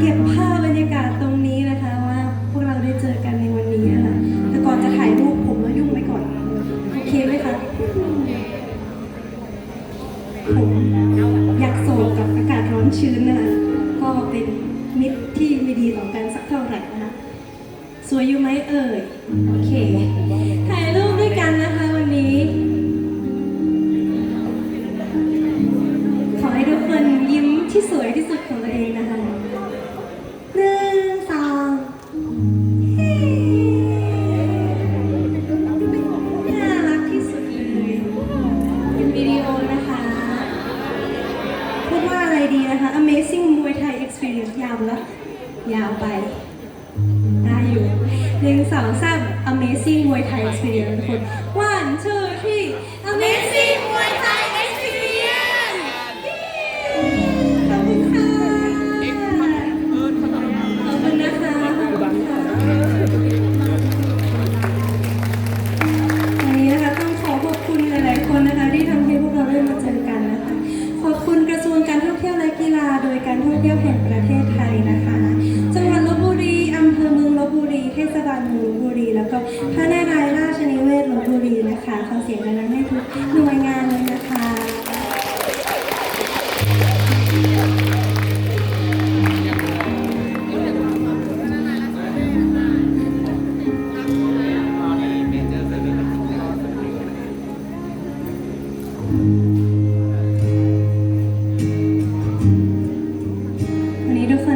เก็บภาพบรรยากาศตรงนี้นะคะว่าพวกเราได้เจอกันในวันนี้นะคะแต่ก่อนจะถ่ายรูปผมมายุ่งไปก่อนโอเคไหมคะผมอยากโศกกับอากาศร้อนชื้นนะคะก็เป็นมิตรที่ไม่ดีต่อกันสักเท่าไหร่นะคะสวยอยู่ไหมเอ่ยโอเคถ่ายรูปด้วยกันนะคะ นะคะ Amazing Muay Thai Experience ยาวแล้วยาวไปได้อยู่หนึ่งสองสาม Amazing Muay Thai Experience ทุกคน one two three Amazing หน่วยงานเลยนะคะวันนี้ทุกคน